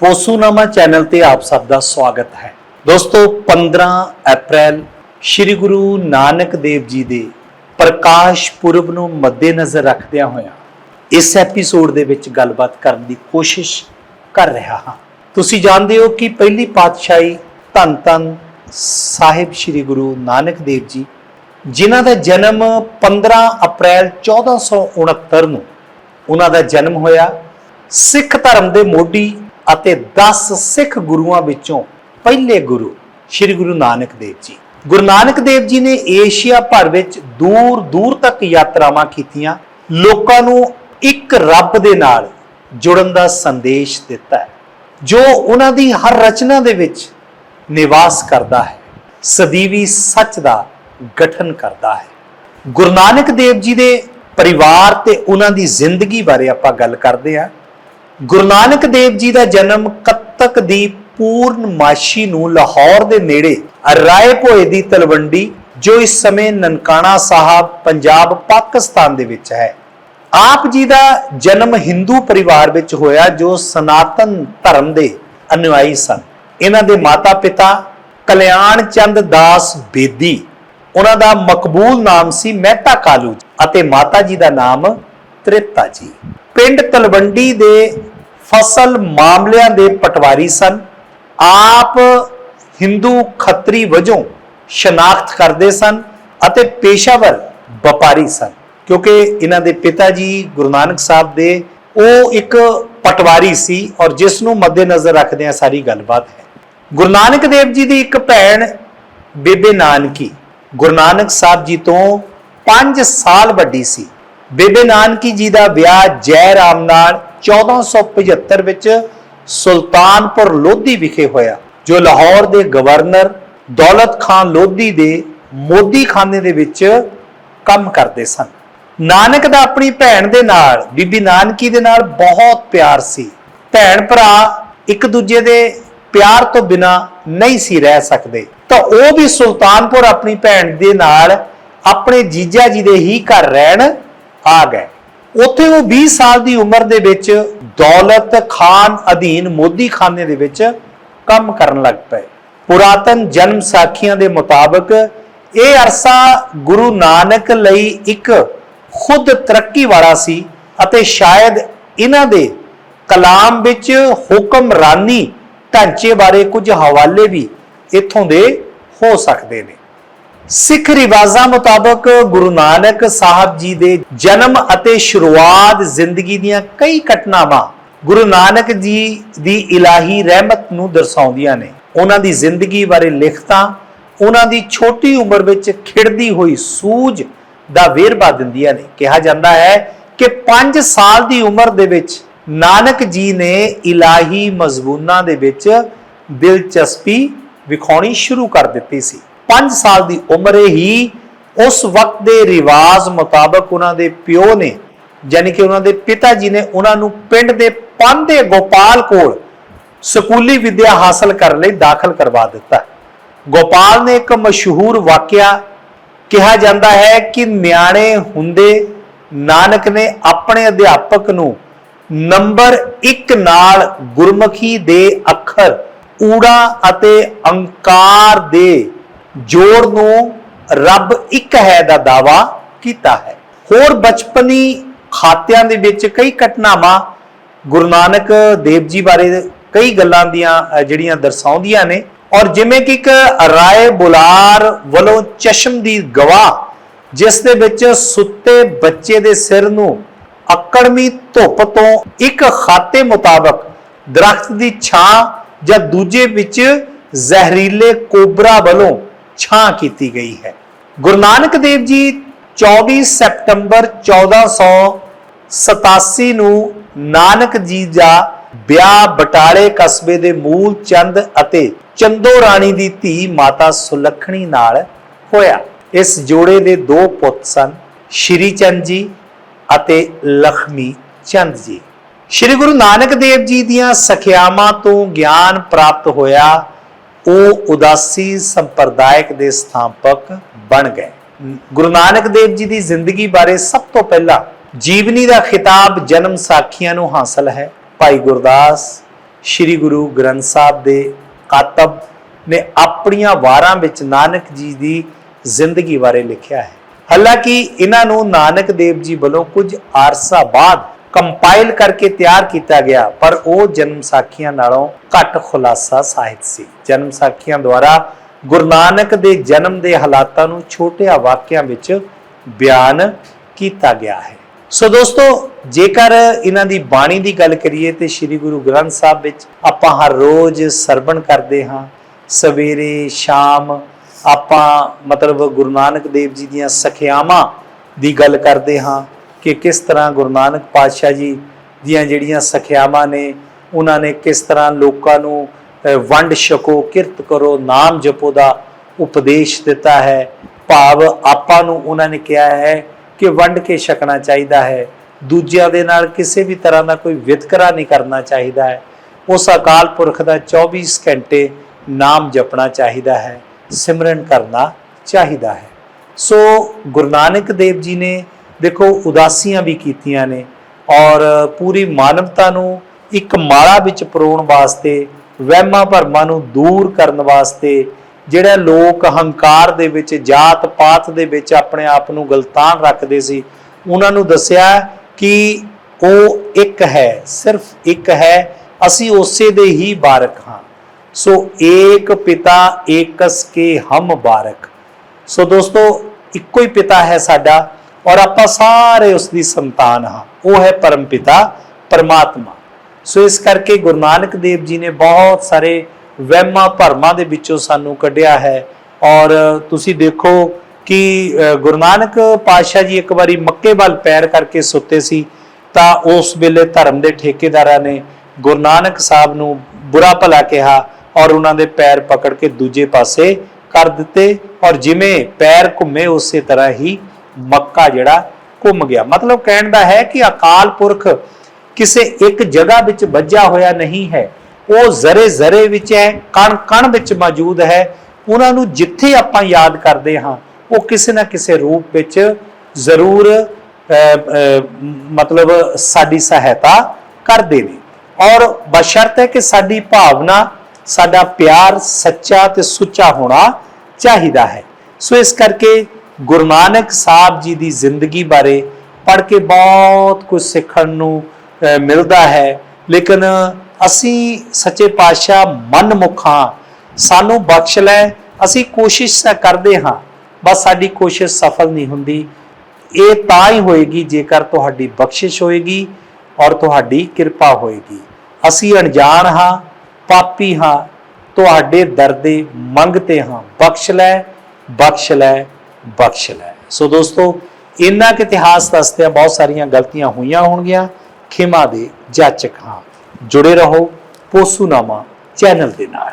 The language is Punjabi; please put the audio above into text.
ਪੋਸੂਨਾਮਾ ਚੈਨਲ ਤੇ ਆਪ ਸਭ ਦਾ ਸਵਾਗਤ ਹੈ। ਦੋਸਤੋ 15 ਅਪ੍ਰੈਲ ਸ੍ਰੀ ਗੁਰੂ ਨਾਨਕ ਦੇਵ ਜੀ ਦੇ ਪ੍ਰਕਾਸ਼ ਪੁਰਬ ਨੂੰ ਮੱਦੇਨਜ਼ਰ ਰੱਖਦਿਆਂ ਹੋਇਆਂ ਇਸ ਐਪੀਸੋਡ ਦੇ ਵਿੱਚ ਗੱਲਬਾਤ ਕਰਨ ਦੀ ਕੋਸ਼ਿਸ਼ ਕਰ ਰਿਹਾ ਹਾਂ। ਤੁਸੀਂ ਜਾਣਦੇ ਹੋ ਕਿ ਪਹਿਲੀ ਪਾਤਸ਼ਾਹੀ ਧੰਨ ਧੰਨ ਸਾਹਿਬ ਸ੍ਰੀ ਗੁਰੂ ਨਾਨਕ ਦੇਵ ਜੀ, ਜਿਨ੍ਹਾਂ ਦਾ ਜਨਮ 15 ਅਪ੍ਰੈਲ 1469 ਨੂੰ ਉਹਨਾਂ ਦਾ ਜਨਮ ਹੋਇਆ। ਸਿੱਖ ਧਰਮ ਦੇ ਮੋਢੀ ਅਤੇ 10 ਸਿੱਖ ਗੁਰੂਆਂ ਵਿੱਚੋਂ ਪਹਿਲੇ ਗੁਰੂ ਸ੍ਰੀ ਗੁਰੂ ਨਾਨਕ ਦੇਵ ਜੀ। ਗੁਰੂ ਨਾਨਕ ਦੇਵ ਜੀ ਨੇ ਏਸ਼ੀਆ ਭਰ ਵਿੱਚ ਦੂਰ ਦੂਰ ਤੱਕ ਯਾਤਰਾਵਾਂ ਕੀਤੀਆਂ। ਲੋਕਾਂ ਨੂੰ ਇੱਕ ਰੱਬ ਦੇ ਨਾਲ ਜੁੜਨ ਦਾ ਸੰਦੇਸ਼ ਦਿੱਤਾ ਹੈ, ਜੋ ਉਹਨਾਂ ਦੀ ਹਰ ਰਚਨਾ ਦੇ ਵਿੱਚ ਨਿਵਾਸ ਕਰਦਾ ਹੈ, ਸਦੀਵੀ ਸੱਚ ਦਾ ਗਠਨ ਕਰਦਾ ਹੈ। ਗੁਰੂ ਨਾਨਕ ਦੇਵ ਜੀ ਦੇ ਪਰਿਵਾਰ ਤੇ ਉਹਨਾਂ ਦੀ ਜ਼ਿੰਦਗੀ ਬਾਰੇ ਆਪਾਂ ਗੱਲ ਕਰਦੇ ਹਾਂ। ਗੁਰੂ ਨਾਨਕ ਦੇਵ ਜੀ ਦਾ ਜਨਮ ਕੱਤਕ ਦੀ ਪੂਰਨਮਾਸ਼ੀ ਨੂੰ ਲਾਹੌਰ ਦੇ ਨੇੜੇ ਰਾਏ ਭੋਏ ਦੀ ਤਲਵੰਡੀ, ਜੋ ਇਸ ਸਮੇਂ ਨਨਕਾਣਾ ਸਾਹਿਬ, ਪੰਜਾਬ, ਪਾਕਿਸਤਾਨ ਦੇ ਵਿੱਚ ਹੈ। ਆਪ ਜੀ ਦਾ ਜਨਮ ਹਿੰਦੂ ਪਰਿਵਾਰ ਵਿੱਚ ਹੋਇਆ, ਜੋ ਸਨਾਤਨ ਧਰਮ ਦੇ ਅਨੁਯਾਈ ਸਨ। ਇਹਨਾਂ ਦੇ ਮਾਤਾ-ਪਿਤਾ ਕਲਿਆਣ ਚੰਦ ਦਾਸ ਬੇਦੀ, ਉਹਨਾਂ ਦਾ ਮਕਬੂਲ ਨਾਮ ਸੀ ਮਹਿਤਾ ਕਾਲੂ ਜੀ ਅਤੇ ਮਾਤਾ ਜੀ ਦਾ ਨਾਮ ਤ੍ਰਿਪਤਾ ਜੀ। ਪਿੰਡ ਤਲਵੰਡੀ ਦੇ ਫਸਲ ਮਾਮਲਿਆਂ ਦੇ ਪਟਵਾਰੀ ਸਨ। ਆਪ ਹਿੰਦੂ ਖੱਤਰੀ ਵਜੋਂ ਸ਼ਨਾਖਤ ਕਰਦੇ ਸਨ ਅਤੇ ਪੇਸ਼ਾਵਰ ਵਪਾਰੀ ਸਨ। ਕਿਉਂਕਿ ਇਹਨਾਂ ਦੇ ਪਿਤਾ ਜੀ ਗੁਰੂ ਨਾਨਕ ਸਾਹਿਬ ਦੇ ਉਹ ਇੱਕ ਪਟਵਾਰੀ ਸੀ ਔਰ ਜਿਸ ਨੂੰ ਮੱਦੇਨਜ਼ਰ ਰੱਖਦੇ ਆ ਸਾਰੀ ਗੱਲਬਾਤ ਹੈ। ਗੁਰੂ ਨਾਨਕ ਦੇਵ ਜੀ ਦੀ ਇੱਕ ਭੈਣ ਬੇਬੇ ਨਾਨਕੀ ਗੁਰੂ ਨਾਨਕ ਸਾਹਿਬ ਜੀ ਤੋਂ 5 ਸਾਲ ਵੱਡੀ ਸੀ। ਬੇਬੇ ਨਾਨਕੀ ਜੀ ਦਾ ਵਿਆਹ ਜੈ ਰਾਮ ਨਾਲ 1475 ਵਿੱਚ ਸੁਲਤਾਨਪੁਰ ਲੋਧੀ ਵਿਖੇ ਹੋਇਆ, ਜੋ ਲਾਹੌਰ ਦੇ ਗਵਰਨਰ ਦੌਲਤ ਖਾਨ ਲੋਧੀ ਦੇ ਮੋਦੀ ਖਾਨੇ ਦੇ ਵਿੱਚ ਕੰਮ ਕਰਦੇ ਸਨ। ਨਾਨਕ ਦਾ ਆਪਣੀ ਭੈਣ ਦੇ ਨਾਲ, ਬੀਬੀ ਨਾਨਕੀ ਦੇ ਨਾਲ ਬਹੁਤ ਪਿਆਰ ਸੀ। ਭੈਣ ਭਰਾ ਇੱਕ ਦੂਜੇ ਦੇ ਪਿਆਰ ਤੋਂ ਬਿਨਾ ਨਹੀਂ ਸੀ ਰਹਿ ਸਕਦੇ। ਤਾਂ ਉਹ ਵੀ ਸੁਲਤਾਨਪੁਰ ਆਪਣੀ ਭੈਣ ਦੇ ਨਾਲ ਆਪਣੇ ਜੀਜਾ ਜੀ ਦੇ ਹੀ ਘਰ ਰਹਿਣ ਆ ਗਏ। ਉੱਥੇ ਉਹ 20 ਸਾਲ ਦੀ ਉਮਰ ਦੇ ਵਿੱਚ ਦੌਲਤ ਖਾਨ ਅਧੀਨ ਮੋਦੀ ਖਾਨੇ ਦੇ ਵਿੱਚ ਕੰਮ ਕਰਨ ਲੱਗ ਪਏ। ਪੁਰਾਤਨ ਜਨਮ ਸਾਖੀਆਂ ਦੇ ਮੁਤਾਬਕ ਇਹ ਅਰਸਾ ਗੁਰੂ ਨਾਨਕ ਲਈ ਇੱਕ ਖੁਦ ਤਰੱਕੀ ਵਾਲਾ ਸੀ ਅਤੇ ਸ਼ਾਇਦ ਇਹਨਾਂ ਦੇ ਕਲਾਮ ਵਿੱਚ ਹੁਕਮਰਾਨੀ ਢਾਂਚੇ ਬਾਰੇ ਕੁਝ ਹਵਾਲੇ ਵੀ ਇੱਥੋਂ ਦੇ ਹੋ ਸਕਦੇ ਨੇ। ਸਿੱਖ ਰਿਵਾਜ਼ਾਂ ਮੁਤਾਬਕ ਗੁਰੂ ਨਾਨਕ ਸਾਹਿਬ ਜੀ ਦੇ ਜਨਮ ਅਤੇ ਸ਼ੁਰੂਆਤ ਜ਼ਿੰਦਗੀ ਦੀਆਂ ਕਈ ਘਟਨਾਵਾਂ ਗੁਰੂ ਨਾਨਕ ਜੀ ਦੀ ਇਲਾਹੀ ਰਹਿਮਤ ਨੂੰ ਦਰਸਾਉਂਦੀਆਂ ਨੇ। ਉਹਨਾਂ ਦੀ ਜ਼ਿੰਦਗੀ ਬਾਰੇ ਲਿਖਤਾਂ, ਉਹਨਾਂ ਦੀ ਛੋਟੀ ਉਮਰ ਵਿੱਚ ਖਿੜਦੀ ਹੋਈ ਸੂਝ ਦਾ ਵੇਰਵਾ ਦਿੰਦੀਆਂ ਨੇ। ਕਿਹਾ ਜਾਂਦਾ ਹੈ ਕਿ 5 ਸਾਲ ਦੀ ਉਮਰ ਦੇ ਵਿੱਚ ਨਾਨਕ ਜੀ ਨੇ ਇਲਾਹੀ ਮਜ਼ਮੂਨਾਂ ਦੇ ਵਿੱਚ ਦਿਲਚਸਪੀ ਵਿਖਾਉਣੀ ਸ਼ੁਰੂ ਕਰ ਦਿੱਤੀ ਸੀ। 5 ਸਾਲ ਦੀ ਉਮਰੇ ਹੀ ਉਸ ਵਕਤ ਦੇ ਰਿਵਾਜ ਮੁਤਾਬਕ ਉਹਨਾਂ ਦੇ ਪਿਓ ਨੇ, ਯਾਨੀ ਕਿ ਉਹਨਾਂ ਦੇ ਪਿਤਾ ਜੀ ਨੇ ਉਹਨਾਂ ਨੂੰ ਪਿੰਡ ਦੇ ਪਾਂਦੇ ਗੋਪਾਲ ਕੋਲ ਸਕੂਲੀ ਵਿੱਦਿਆ ਹਾਸਲ ਕਰਨ ਲਈ ਦਾਖਲ ਕਰਵਾ ਦਿੱਤਾ। ਗੋਪਾਲ ਨੇ ਇੱਕ ਮਸ਼ਹੂਰ ਵਾਕਿਆ ਕਿਹਾ ਜਾਂਦਾ ਹੈ ਕਿ ਨਿਆਣੇ ਹੁੰਦੇ ਨਾਨਕ ਨੇ ਆਪਣੇ ਅਧਿਆਪਕ ਨੂੰ ਨੰਬਰ 1 ਨਾਲ ਗੁਰਮੁਖੀ ਦੇ ਅੱਖਰ, ਊੜਾ ਅਤੇ ਅੰਕਾਰ ਦੇ ਜੋੜ ਨੂੰ ਰੱਬ ਇੱਕ ਹੈ ਦਾ ਦਾਵਾ ਕੀਤਾ ਹੈ। ਹੋਰ ਬਚਪਨੀ ਖਾਤਿਆਂ ਦੇ ਵਿੱਚ ਕਈ ਘਟਨਾਵਾਂ ਗੁਰੂ ਨਾਨਕ ਦੇਵ ਜੀ ਬਾਰੇ ਕਈ ਗੱਲਾਂ ਦੀਆਂ ਜਿਹੜੀਆਂ ਦਰਸਾਉਂਦੀਆਂ ਨੇ। ਔਰ ਜਿਵੇਂ ਕਿ ਇੱਕ ਰਾਏ ਬੁਲਾਰ ਵੱਲੋਂ ਚਸ਼ਮ ਦੀ ਗਵਾਹ, ਜਿਸ ਦੇ ਵਿੱਚ ਸੁੱਤੇ ਬੱਚੇ ਦੇ ਸਿਰ ਨੂੰ ਅਕੜਮੀ ਧੁੱਪ ਤੋਂ ਇੱਕ ਖਾਤੇ ਮੁਤਾਬਕ ਦਰਖਤ ਦੀ ਛਾਂ ਜਾਂ ਦੂਜੇ ਵਿੱਚ ਜ਼ਹਿਰੀਲੇ ਕੋਬਰਾ ਵੱਲੋਂ ਛਾਂ ਕੀਤੀ ਗਈ ਹੈ। ਗੁਰੂ ਨਾਨਕ ਦੇਵ ਜੀ 24 ਸਤੰਬਰ 1487 ਨੂੰ ਨਾਨਕ ਜੀ ਦਾ ਵਿਆਹ ਬਟਾਲੇ ਕਸਬੇ ਦੇ ਮੂਲ ਚੰਦ ਅਤੇ ਚੰਦੋ ਰਾਣੀ ਦੀ ਧੀ ਮਾਤਾ ਸੁਲੱਖਣੀ ਨਾਲ ਹੋਇਆ। ਇਸ ਜੋੜੇ ਦੇ ਦੋ ਪੁੱਤ ਸਨ, ਸ਼੍ਰੀ ਚੰਦ ਜੀ ਅਤੇ ਲਖਮੀ ਚੰਦ ਜੀ। ਸ਼੍ਰੀ ਗੁਰੂ ਨਾਨਕ ਦੇਵ ਜੀ ਦੀਆਂ ਸਖਿਆਵਾਂ ਤੋਂ ਗਿਆਨ ਪ੍ਰਾਪਤ ਹੋਇਆ ਉਹ ਉਦਾਸੀ ਸੰਪਰਦਾਇਕ ਦੇ ਸਥਾਪਕ ਬਣ ਗਏ। ਗੁਰੂ ਨਾਨਕ ਦੇਵ ਜੀ ਦੀ ਜ਼ਿੰਦਗੀ ਬਾਰੇ ਸਭ ਤੋਂ ਪਹਿਲਾਂ ਜੀਵਨੀ ਦਾ ਖਿਤਾਬ ਜਨਮ ਸਾਖੀਆਂ ਨੂੰ ਹਾਸਲ ਹੈ। ਭਾਈ ਗੁਰਦਾਸ, ਸ੍ਰੀ ਗੁਰੂ ਗ੍ਰੰਥ ਸਾਹਿਬ ਦੇ ਕਾਤਬ ਨੇ ਆਪਣੀਆਂ ਵਾਰਾਂ ਵਿੱਚ ਨਾਨਕ ਜੀ ਦੀ ਜ਼ਿੰਦਗੀ ਬਾਰੇ ਲਿਖਿਆ ਹੈ। ਹਾਲਾਂਕਿ ਇਹਨਾਂ ਨੂੰ ਨਾਨਕ ਦੇਵ ਜੀ ਵੱਲੋਂ ਕੁਝ ਅਰਸਾ ਬਾਅਦ ਕੰਪਾਈਲ ਕਰਕੇ ਤਿਆਰ ਕੀਤਾ ਗਿਆ, ਪਰ ਉਹ ਜਨਮ ਸਾਖੀਆਂ ਨਾਲੋਂ ਘੱਟ ਖੁਲਾਸਾ ਸਾਹਿਤ ਸੀ। ਜਨਮ ਸਾਖੀਆਂ ਦੁਆਰਾ ਗੁਰੂ ਨਾਨਕ ਦੇ ਜਨਮ ਦੇ ਹਾਲਾਤਾਂ ਨੂੰ ਛੋਟਿਆਂ ਵਾਕਿਆਂ ਵਿੱਚ ਬਿਆਨ ਕੀਤਾ ਗਿਆ ਹੈ। ਸੋ ਦੋਸਤੋ, ਜੇਕਰ ਇਹਨਾਂ ਦੀ ਬਾਣੀ ਦੀ ਗੱਲ ਕਰੀਏ ਤੇ ਸ੍ਰੀ ਗੁਰੂ ਗ੍ਰੰਥ ਸਾਹਿਬ ਵਿੱਚ ਆਪਾਂ ਹਰ ਰੋਜ਼ ਸਰਵਣ ਕਰਦੇ ਹਾਂ, ਸਵੇਰੇ, ਸ਼ਾਮ ਆਪਾਂ ਮਤਲਬ ਗੁਰੂ ਨਾਨਕ ਦੇਵ ਜੀ ਦੀਆਂ ਸਖਿਆਵਾਂ ਦੀ ਗੱਲ ਕਰਦੇ ਹਾਂ ਕਿ ਕਿਸ ਤਰ੍ਹਾਂ ਗੁਰੂ ਨਾਨਕ ਪਾਤਸ਼ਾਹ ਜੀ ਦੀਆਂ ਜਿਹੜੀਆਂ ਸਖਿਆਵਾਂ ਨੇ, ਉਹਨਾਂ ਨੇ ਕਿਸ ਤਰ੍ਹਾਂ ਲੋਕਾਂ ਨੂੰ ਵੰਡ ਛਕੋ, ਕਿਰਤ ਕਰੋ, ਨਾਮ ਜਪੋ ਦਾ ਉਪਦੇਸ਼ ਦਿੱਤਾ ਹੈ। ਭਾਵ ਆਪਾਂ ਨੂੰ ਉਹਨਾਂ ਨੇ ਕਿਹਾ ਹੈ ਕਿ ਵੰਡ ਕੇ ਛਕਣਾ ਚਾਹੀਦਾ ਹੈ। ਦੂਜਿਆਂ ਦੇ ਨਾਲ ਕਿਸੇ ਵੀ ਤਰ੍ਹਾਂ ਦਾ ਕੋਈ ਵਿਤਕਰਾ ਨਹੀਂ ਕਰਨਾ ਚਾਹੀਦਾ ਹੈ। ਉਸ ਅਕਾਲ ਪੁਰਖ ਦਾ 24 ਘੰਟੇ ਨਾਮ ਜਪਣਾ ਚਾਹੀਦਾ ਹੈ, ਸਿਮਰਨ ਕਰਨਾ ਚਾਹੀਦਾ ਹੈ। ਸੋ ਗੁਰੂ ਨਾਨਕ ਦੇਵ ਜੀ ਨੇ ਦੇਖੋ, ਉਦਾਸੀਆਂ ਵੀ ਕੀਤੀਆਂ ਨੇ ਔਰ ਪੂਰੀ ਮਾਨਵਤਾ ਨੂੰ ਇੱਕ ਮਾਲਾ ਵਿੱਚ ਪਰੋਣ ਵਾਸਤੇ, ਵਹਿਮਾਂ ਭਰਮਾਂ ਨੂੰ ਦੂਰ ਕਰਨ ਵਾਸਤੇ, ਜਿਹੜਾ ਲੋਕ ਹੰਕਾਰ ਦੇ ਵਿੱਚ ਜਾਤ ਪਾਤ ਦੇ ਵਿੱਚ ਆਪਣੇ ਆਪ ਨੂੰ ਗਲਤਾਨ ਰੱਖਦੇ ਸੀ, ਉਹਨਾਂ ਨੂੰ ਦੱਸਿਆ ਕਿ ਉਹ ਇੱਕ ਹੈ, ਸਿਰਫ ਇੱਕ ਹੈ, ਅਸੀਂ ਉਸੇ ਦੇ ਹੀ ਬਾਰਕ ਹਾਂ। ਸੋ ਏਕ ਪਿਤਾ ਏਕਸ ਕੇ ਹਮ ਬਾਰਕ। ਸੋ ਦੋਸਤੋ, ਇੱਕੋ ਹੀ ਪਿਤਾ ਹੈ ਸਾਡਾ ਔਰ ਆਪਾਂ ਸਾਰੇ ਉਸ ਦੀ ਸੰਤਾਨ ਹਾਂ। ਉਹ ਹੈ ਪਰਮ ਪਿਤਾ, ਪਰਮਾਤਮਾ। ਸੋ ਇਸ ਕਰਕੇ ਗੁਰੂ ਨਾਨਕ ਦੇਵ ਜੀ ਨੇ ਬਹੁਤ ਸਾਰੇ ਵਹਿਮਾਂ ਭਰਮਾਂ ਦੇ ਵਿੱਚੋਂ ਸਾਨੂੰ ਕੱਢਿਆ ਹੈ। ਔਰ ਤੁਸੀਂ ਦੇਖੋ ਕਿ ਗੁਰੂ ਨਾਨਕ ਪਾਤਸ਼ਾਹ ਜੀ ਇੱਕ ਵਾਰੀ ਮੱਕੇ ਵੱਲ ਪੈਰ ਕਰਕੇ ਸੁੱਤੇ ਸੀ, ਤਾਂ ਉਸ ਵੇਲੇ ਧਰਮ ਦੇ ਠੇਕੇਦਾਰਾਂ ਨੇ ਗੁਰੂ ਨਾਨਕ ਸਾਹਿਬ ਨੂੰ ਬੁਰਾ ਭਲਾ ਕਿਹਾ ਔਰ ਉਹਨਾਂ ਦੇ ਪੈਰ ਪਕੜ ਕੇ ਦੂਜੇ ਪਾਸੇ ਕਰ ਦਿੱਤੇ। ਔਰ ਜਿਵੇਂ ਪੈਰ ਘੁੰਮੇ ਉਸੇ ਤਰ੍ਹਾਂ ਹੀ ਮੱਕਾ ਜਿਹੜਾ ਘੁੰਮ ਗਿਆ। ਮਤਲਬ ਕਹਿਣ ਦਾ ਹੈ ਕਿ ਅਕਾਲ ਪੁਰਖ ਕਿਸੇ ਇੱਕ ਜਗ੍ਹਾ ਵਿੱਚ ਵੱਜਾ ਹੋਇਆ ਨਹੀਂ ਹੈ। ਉਹ ਜ਼ਰੇ ਜ਼ਰੇ ਵਿੱਚ ਹੈ ਕਣ ਕਣ ਵਿੱਚ ਮੌਜੂਦ ਹੈ। ਉਹਨਾਂ ਨੂੰ ਜਿੱਥੇ ਆਪਾਂ ਯਾਦ ਕਰਦੇ ਹਾਂ, ਉਹ ਕਿਸੇ ਨਾ ਕਿਸੇ ਰੂਪ ਵਿੱਚ ਜ਼ਰੂਰ ਮਤਲਬ ਸਾਡੀ ਸਹਾਇਤਾ ਕਰਦੇ ਨੇ। ਔਰ ਬਸ਼ਰਤ ਹੈ ਕਿ ਸਾਡੀ ਭਾਵਨਾ, ਸਾਡਾ ਪਿਆਰ ਸੱਚਾ ਤੇ ਸੁੱਚਾ ਹੋਣਾ ਚਾਹੀਦਾ ਹੈ। ਸੋ ਇਸ ਕਰਕੇ ਗੁਰੂ ਨਾਨਕ ਸਾਹਿਬ ਜੀ ਦੀ ਜ਼ਿੰਦਗੀ ਬਾਰੇ ਪੜ੍ਹ ਕੇ ਬਹੁਤ ਕੁਝ ਸਿੱਖਣ ਨੂੰ ਮਿਲਦਾ ਹੈ। ਲੇਕਿਨ ਅਸੀਂ ਸੱਚੇ ਪਾਤਸ਼ਾਹ ਮਨਮੁਖਾਂ ਸਾਨੂੰ ਬਖਸ਼ ਲੈ, ਅਸੀਂ ਕੋਸ਼ਿਸ਼ ਤਾਂ ਕਰਦੇ ਹਾਂ, ਬਸ ਸਾਡੀ ਕੋਸ਼ਿਸ਼ ਸਫਲ ਨਹੀਂ ਹੁੰਦੀ। ਇਹ ਤਾਂ ਹੀ ਹੋਏਗੀ ਜੇਕਰ ਤੁਹਾਡੀ ਬਖਸ਼ਿਸ਼ ਹੋਏਗੀ ਔਰ ਤੁਹਾਡੀ ਕਿਰਪਾ ਹੋਏਗੀ। ਅਸੀਂ ਅਣਜਾਣ ਹਾਂ, ਪਾਪੀ ਹਾਂ, ਤੁਹਾਡੇ ਦਰ ਦਰਦੇ ਮੰਗਤੇ ਹਾਂ। ਬਖਸ਼ ਲੈ ਬਖਸ਼ ਲੈ। ਬਖਸ਼ ਲੈ ਸੋ ਦੋਸਤੋ, ਇੰਨਾ ਕਿ ਇਤਿਹਾਸ ਦੱਸਦਿਆਂ ਬਹੁਤ ਸਾਰੀਆਂ ਗਲਤੀਆਂ ਹੋਈਆਂ ਹੋਣਗੀਆਂ। ਖਿਮਾ ਦੇ ਜਾਚਕ ਹਾਂ। ਜੁੜੇ ਰਹੋ ਪੋਸੂਨਾਮਾ ਚੈਨਲ ਦੇ ਨਾਲ।